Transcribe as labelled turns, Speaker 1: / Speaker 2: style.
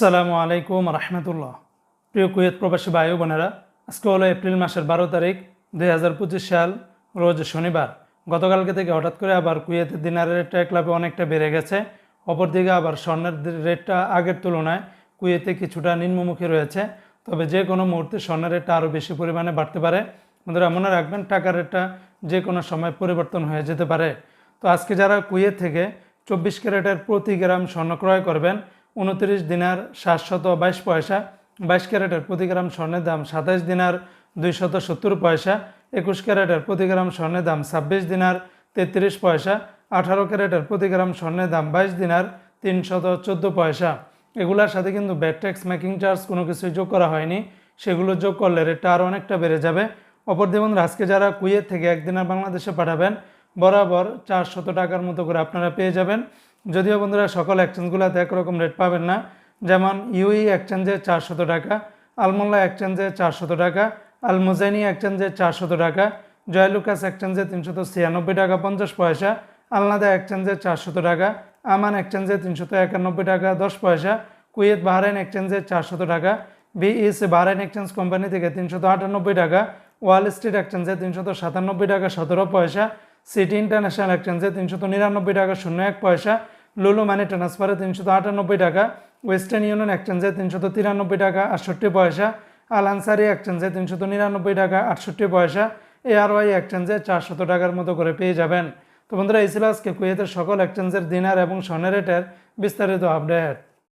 Speaker 1: সালামু আলাইকুম রহমতুল্লাহ। প্রিয় কুয়েত প্রবাসী ভাই বোনেরা, আজকে হলো এপ্রিল মাসের বারো তারিখ, দুই হাজার পঁচিশ সাল, রোজ শনিবার। গতকালকে থেকে হঠাৎ করে আবার কুয়েতের দিনারের রেটটা ক্লাবে অনেকটা বেড়ে গেছে। অপরদিকে আবার স্বর্ণের রেটটা আগের তুলনায় কুয়েতে কিছুটা নিম্নমুখী রয়েছে। তবে যে কোনো মুহূর্তে স্বর্ণের রেটটা আরও বেশি পরিমাণে বাড়তে পারে। বন্ধুরা, মনে রাখবেন, টাকার রেটটা যে কোনো সময় পরিবর্তন হয়ে যেতে পারে। তো আজকে যারা কুয়েত থেকে চব্বিশ ক্যারেটের প্রতি গ্রাম স্বর্ণ ক্রয় করবেন উনত্রিশ দিনার সাতশত বাইশ পয়সা, বাইশ ক্যারেটের প্রতি গ্রাম স্বর্ণের দাম সাতাইশ দিনার দুইশত সত্তর পয়সা, একুশ ক্যারেটের প্রতি গ্রাম স্বর্ণের দাম ছাব্বিশ দিনার তেত্রিশ পয়সা, আঠারো ক্যারেটের প্রতি গ্রাম স্বর্ণের দাম বাইশ দিনার তিনশত চোদ্দ পয়সা। এগুলোর সাথে কিন্তু ব্যাট ট্যাক্স, মেকিং চার্জ কোনো কিছুই যোগ করা হয়নি। সেগুলো যোগ করলে রেটটা আরও অনেকটা বেড়ে যাবে। অপর দেখুন আজকে যারা কুয়েত থেকে একদিনের বাংলাদেশে পাঠাবেন, বরাবর চারশত টাকার মতো করে আপনারা পেয়ে যাবেন। যদিও বন্ধুরা সকল এক্সচেঞ্জগুলোতে একরকম রেট পাবেন না। যেমন ইউই এক্সচেঞ্জে চারশত টাকা আলমোল্লা এক্সচেঞ্জে চারশত টাকা আলমোজাইনি এক্সচেঞ্জে চারশত টাকা জয়লুকাস এক্সচেঞ্জে তিনশত ছিয়ানব্বই টাকা পঞ্চাশ পয়সা আলনাদা এক্সচেঞ্জে চারশত টাকা আমান এক্সচেঞ্জে তিনশত একানব্বই টাকা দশ পয়সা কুয়েত বাহরাইন এক্সচেঞ্জে চারশত টাকা বিএস বাহরাইন এক্সচেঞ্জ কোম্পানি থেকে তিনশত আটানব্বই টাকা ওয়াল স্ট্রিট এক্সচেঞ্জে তিনশত সাতানব্বই টাকা সতেরো পয়সা সিটি ইন্টারন্যাশনাল এক্সচেঞ্জে তিনশত নিরানব্বই টাকা শূন্য এক পয়সা লুলু মানে ট্রান্সফারে তিনশত আটানব্বই টাকা ওয়েস্টার্ন ইউনিয়ন এক্সচেঞ্জে তিনশত তিরানব্বই টাকা, আটষট্টি পয়সা আল আনসারি এক্সচেঞ্জে তিনশত নিরানব্বই টাকা, আটষট্টি পয়সা এআরওয়াই এক্সচেঞ্জে চারশত টাকার মতো করে পেয়ে যাবেন। তো বন্ধুরা, এই ছিল আজকে কুয়েতের সকল এক্সচেঞ্জের দিনার এবং স্বর্ণের রেটের বিস্তারিত আপডেট